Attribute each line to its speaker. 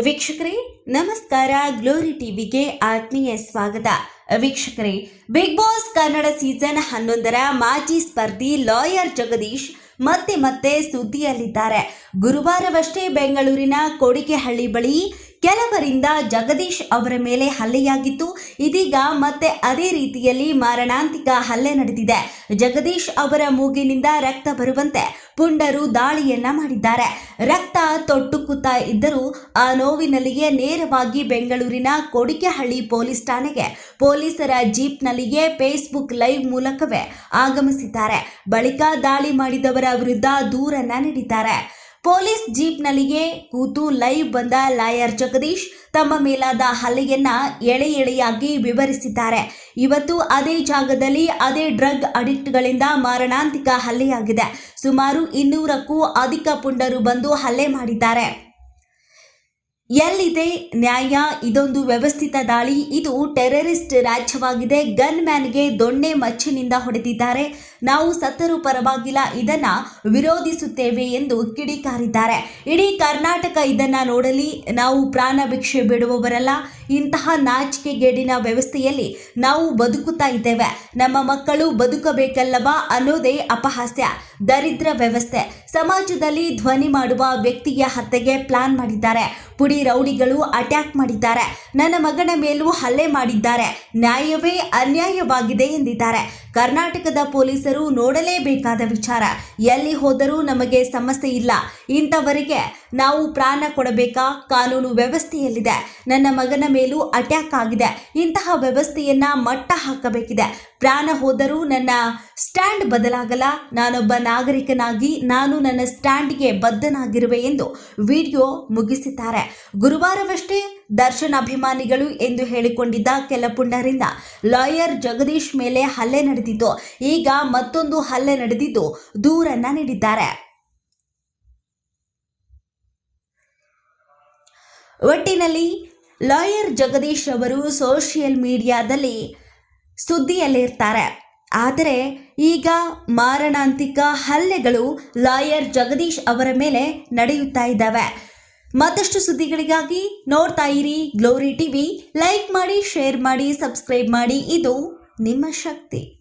Speaker 1: ವೀಕ್ಷಕರೇ, ನಮಸ್ಕಾರ. ಗ್ಲೋರಿ ಟಿವಿಗೆ ಆತ್ಮೀಯ ಸ್ವಾಗತ. ವೀಕ್ಷಕರೇ, ಬಿಗ್ ಬಾಸ್ ಕನ್ನಡ ಸೀಸನ್ ಹನ್ನೊಂದರ ಮಾಜಿ ಸ್ಪರ್ಧಿ ಲಾಯರ್ ಜಗದೀಶ್ ಮತ್ತೆ ಮತ್ತೆ ಸುದ್ದಿಯಲ್ಲಿದ್ದಾರೆ. ಗುರುವಾರವಷ್ಟೇ ಬೆಂಗಳೂರಿನ ಕೊಡಿಗೆಹಳ್ಳಿ ಬಳಿ ಕೆಲವರಿಂದ ಜಗದೀಶ್ ಅವರ ಮೇಲೆ ಹಲ್ಲೆಯಾಗಿತ್ತು. ಇದೀಗ ಮತ್ತೆ ಅದೇ ರೀತಿಯಲ್ಲಿ ಮಾರಣಾಂತಿಕ ಹಲ್ಲೆ ನಡೆದಿದೆ. ಜಗದೀಶ್ ಅವರ ಮೂಗಿನಿಂದ ರಕ್ತ ಬರುವಂತೆ ಪುಂಡರು ದಾಳಿಯನ್ನ ಮಾಡಿದ್ದಾರೆ. ರಕ್ತ ತೊಟ್ಟುಕುತ್ತಾ ಇದ್ದರೂ ಆ ನೋವಿನಲ್ಲಿಯೇ ನೇರವಾಗಿ ಬೆಂಗಳೂರಿನ ಕೊಡಿಕೆಹಳ್ಳಿ ಪೊಲೀಸ್ ಠಾಣೆಗೆ ಪೊಲೀಸರ ಜೀಪ್ನಲ್ಲಿಯೇ ಫೇಸ್ಬುಕ್ ಲೈವ್ ಮೂಲಕವೇ ಆಗಮಿಸಿದ್ದಾರೆ. ಬಳಿಕ ದಾಳಿ ಮಾಡಿದವರ ವಿರುದ್ಧ ದೂರನ್ನ ನೀಡಿದ್ದಾರೆ. ಪೊಲೀಸ್ ಜೀಪ್ನಲ್ಲಿಯೇ ಕೂತು ಲೈವ್ ಬಂದ ಲಾಯರ್ ಜಗದೀಶ್ ತಮ್ಮ ಮೇಲಾದ ಹಲ್ಲೆಯನ್ನ ಎಳೆ ಎಳೆಯಾಗಿ ವಿವರಿಸಿದ್ದಾರೆ. ಇವತ್ತು ಅದೇ ಜಾಗದಲ್ಲಿ ಅದೇ ಡ್ರಗ್ ಅಡಿಕ್ಟ್ಗಳಿಂದ ಮಾರಣಾಂತಿಕ ಹಲ್ಲೆಯಾಗಿದೆ. ಸುಮಾರು ಇನ್ನೂರಕ್ಕೂ ಅಧಿಕ ಪುಂಡರು ಬಂದು ಹಲ್ಲೆ ಮಾಡಿದ್ದಾರೆ. ಎಲ್ಲಿದೆ ನ್ಯಾಯ? ಇದೊಂದು ವ್ಯವಸ್ಥಿತ ದಾಳಿ. ಇದು ಟೆರರಿಸ್ಟ್ ರಾಜ್ಯವಾಗಿದೆ. ಗನ್ ಮ್ಯಾನ್ಗೆ ದೊಣ್ಣೆ ಮಚ್ಚಿನಿಂದ ಹೊಡೆದಿದ್ದಾರೆ. ನಾವು ಸತ್ತರೂ ಪರವಾಗಿಲ್ಲ. ಇದನ್ನ ವಿರೋಧಿಸುತ್ತೇವೆ ಎಂದು ಕಿಡಿಕಾರಿದ್ದಾರೆ. ಇಡೀ ಕರ್ನಾಟಕ ಇದನ್ನ ನೋಡಲಿ. ನಾವು ಪ್ರಾಣ ಭಿಕ್ಷೆ ಬಿಡುವವರಲ್ಲ. ಇಂತಹ ನಾಚಿಕೆಗೇಡಿನ ವ್ಯವಸ್ಥೆಯಲ್ಲಿ ನಾವು ಬದುಕುತ್ತಾ ಇದ್ದೇವೆ. ನಮ್ಮ ಮಕ್ಕಳು ಬದುಕಬೇಕಲ್ಲವಾ ಅನ್ನೋದೇ ಅಪಹಾಸ್ಯ. ದರಿದ್ರ ವ್ಯವಸ್ಥೆ. ಸಮಾಜದಲ್ಲಿ ಧ್ವನಿ ಮಾಡುವ ವ್ಯಕ್ತಿಯ ಹತ್ಯೆಗೆ ಪ್ಲಾನ್ ಮಾಡಿದ್ದಾರೆ. ಪುಡಿ ರೌಡಿಗಳು ಅಟ್ಯಾಕ್ ಮಾಡಿದ್ದಾರೆ. ನನ್ನ ಮಗನ ಮೇಲೂ ಹಲ್ಲೆ ಮಾಡಿದ್ದಾರೆ. ನ್ಯಾಯವೇ ಅನ್ಯಾಯವಾಗಿದೆ ಎಂದಿದ್ದಾರೆ. ಕರ್ನಾಟಕದ ಪೊಲೀಸರು ನೋಡಲೇಬೇಕಾದ ವಿಚಾರ. ಎಲ್ಲಿ ಹೋದರೂ ನಮಗೆ ಸಮಸ್ಯೆ ಇಲ್ಲ. ಇಂಥವರಿಗೆ ನಾವು ಪ್ರಾಣ ಕೊಡಬೇಕಾ? ಕಾನೂನು ವ್ಯವಸ್ಥೆಯಲ್ಲಿದೆ. ನನ್ನ ಮಗನ ಮೇಲೂ ಅಟ್ಯಾಕ್ ಆಗಿದೆ. ಇಂತಹ ವ್ಯವಸ್ಥೆಯನ್ನ ಮಟ್ಟ ಹಾಕಬೇಕಿದೆ. ಪ್ರಾಣ ಹೋದರೂ ನನ್ನ ಸ್ಟ್ಯಾಂಡ್ ಬದಲಾಗಲ್ಲ. ನಾನೊಬ್ಬ ನಾಗರಿಕನಾಗಿ ನಾನು ನನ್ನ ಸ್ಟ್ಯಾಂಡ್ಗೆ ಬದ್ಧನಾಗಿರುವೆ ಎಂದು ವಿಡಿಯೋ ಮುಗಿಸಿದ್ದಾರೆ. ಗುರುವಾರವಷ್ಟೇ ದರ್ಶನ್ ಅಭಿಮಾನಿಗಳು ಎಂದು ಹೇಳಿಕೊಂಡಿದ್ದ ಕೆಲ ಪುಂಡರಿಂದ ಲಾಯರ್ ಜಗದೀಶ್ ಮೇಲೆ ಹಲ್ಲೆ ನಡೆದಿದ್ದು ಈಗ ಮತ್ತೊಂದು ಹಲ್ಲೆ ನಡೆದಿದ್ದು ದೂರನ್ನ ನೀಡಿದ್ದಾರೆ. ಒಟ್ಟಿನಲ್ಲಿ ಲಾಯರ್ ಜಗದೀಶ್ ಅವರು ಸೋಷಿಯಲ್ ಮೀಡಿಯಾದಲ್ಲಿ ಸುದ್ದಿಯಲ್ಲಿರ್ತಾರೆ. ಆದರೆ ಈಗ ಮಾರಣಾಂತಿಕ ಹಲ್ಲೆಗಳು ಲಾಯರ್ ಜಗದೀಶ್ ಅವರ ಮೇಲೆ ನಡೆಯುತ್ತಾ ಇದ್ದಾವೆ. ಮತ್ತಷ್ಟು ಸುದ್ದಿಗಳಿಗಾಗಿ ನೋಡ್ತಾ ಇರಿ ಗ್ಲೋರಿ ಟಿವಿ. ಲೈಕ್ ಮಾಡಿ, ಶೇರ್ ಮಾಡಿ, ಸಬ್ಸ್ಕ್ರೈಬ್ ಮಾಡಿ. ಇದು ನಿಮ್ಮ ಶಕ್ತಿ.